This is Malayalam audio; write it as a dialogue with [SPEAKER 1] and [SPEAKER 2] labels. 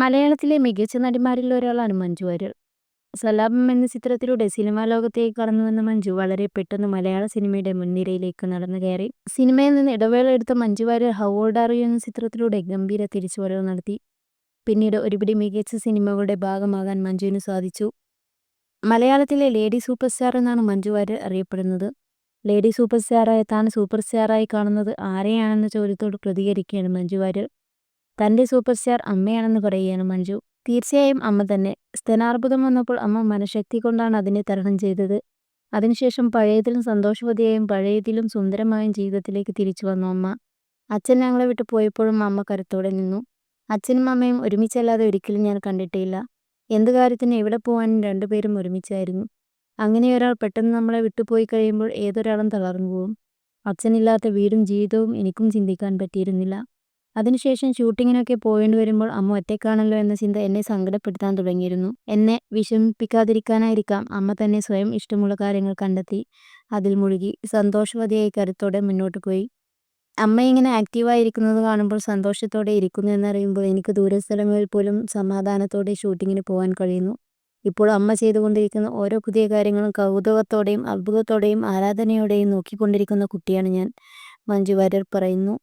[SPEAKER 1] മലയാളത്തിലെ മികച്ച നടിമാരിൽ ഒരാളാണ് മഞ്ജു വാര്യർ. സലാപം എന്ന ചിത്രത്തിലൂടെ സിനിമാ ലോകത്തേക്ക് കടന്നുവന്ന മഞ്ജു വളരെ പെട്ടെന്ന് മലയാള സിനിമയുടെ മുൻനിരയിലേക്ക് നടന്നു കയറി. സിനിമയിൽ നിന്ന് ഇടവേള എടുത്ത Manju Warrier how old are you എന്ന ചിത്രത്തിലൂടെ ഗംഭീര തിരിച്ചുവരവ് നടത്തി. പിന്നീട് ഒരുപിടി മികച്ച സിനിമകളുടെ ഭാഗമാകാൻ മഞ്ജുവിന് സാധിച്ചു. മലയാളത്തിലെ ലേഡി സൂപ്പർ സ്റ്റാർ എന്നാണ് മഞ്ജു വാര്യർ അറിയപ്പെടുന്നത്. ലേഡി സൂപ്പർ സ്റ്റാറായ താൻ സൂപ്പർ സ്റ്റാറായി കാണുന്നത് ആരെയാണെന്ന ചോദ്യത്തോട് പ്രതികരിക്കുകയാണ് മഞ്ജു വാര്യർ. തന്റെ സൂപ്പർ സ്റ്റാർ അമ്മയാണെന്ന് പറയുകയാണ് മഞ്ജു. തീർച്ചയായും അമ്മ തന്നെ. സ്തനാർബുദം വന്നപ്പോൾ അമ്മ മനഃശക്തി കൊണ്ടാണ് അതിനെ തരണം ചെയ്തത്. അതിനുശേഷം പഴയതിലും സന്തോഷവതിയായും പഴയതിലും സുന്ദരമായും ജീവിതത്തിലേക്ക് തിരിച്ചു വന്നു അമ്മ. അച്ഛൻ ഞങ്ങളെ വിട്ടു പോയപ്പോഴും അമ്മ കരുത്തോടെ നിന്നു. അച്ഛനും അമ്മയും ഒരുമിച്ചല്ലാതെ ഒരിക്കലും ഞാൻ കണ്ടിട്ടില്ല എന്ത് കാര്യത്തിന് എവിടെ പോകാനും രണ്ടുപേരും ഒരുമിച്ചായിരുന്നു. അങ്ങനെ ഒരാൾ പെട്ടെന്ന് നമ്മളെ വിട്ടുപോയി കഴിയുമ്പോൾ ഏതൊരാളും തളർന്നു പോകും അച്ഛനില്ലാത്ത വീടും ജീവിതവും എനിക്കും ചിന്തിക്കാൻ പറ്റിയിരുന്നില്ല. അതിനുശേഷം ഷൂട്ടിങ്ങിനൊക്കെ പോവേണ്ടി വരുമ്പോൾ അമ്മ ഒറ്റയ്ക്കാണല്ലോ എന്ന ചിന്ത എന്നെ സങ്കടപ്പെടുത്താൻ തുടങ്ങിയിരുന്നു. എന്നെ വിഷമിപ്പിക്കാതിരിക്കാനായിരിക്കാം അമ്മ തന്നെ സ്വയം ഇഷ്ടമുള്ള കാര്യങ്ങൾ കണ്ടെത്തി അതിൽ മുഴുകി സന്തോഷവതിയായി കരുത്തോടെ മുന്നോട്ട് പോയി. അമ്മ ഇങ്ങനെ ആക്റ്റീവായിരിക്കുന്നത് കാണുമ്പോൾ സന്തോഷത്തോടെ ഇരിക്കുന്നു എന്നറിയുമ്പോൾ എനിക്ക് ദൂരസ്ഥലങ്ങളിൽ പോലും സമാധാനത്തോടെ ഷൂട്ടിങ്ങിന് പോകാൻ കഴിയുന്നു. ഇപ്പോൾ അമ്മ ചെയ്തുകൊണ്ടിരിക്കുന്ന ഓരോ പുതിയ കാര്യങ്ങളും കൗതുകത്തോടെയും അത്ഭുതത്തോടെയും ആരാധനയോടെയും നോക്കിക്കൊണ്ടിരിക്കുന്ന കുട്ടിയാണ് ഞാൻ. മഞ്ജു വാര്യർ പറയുന്നു.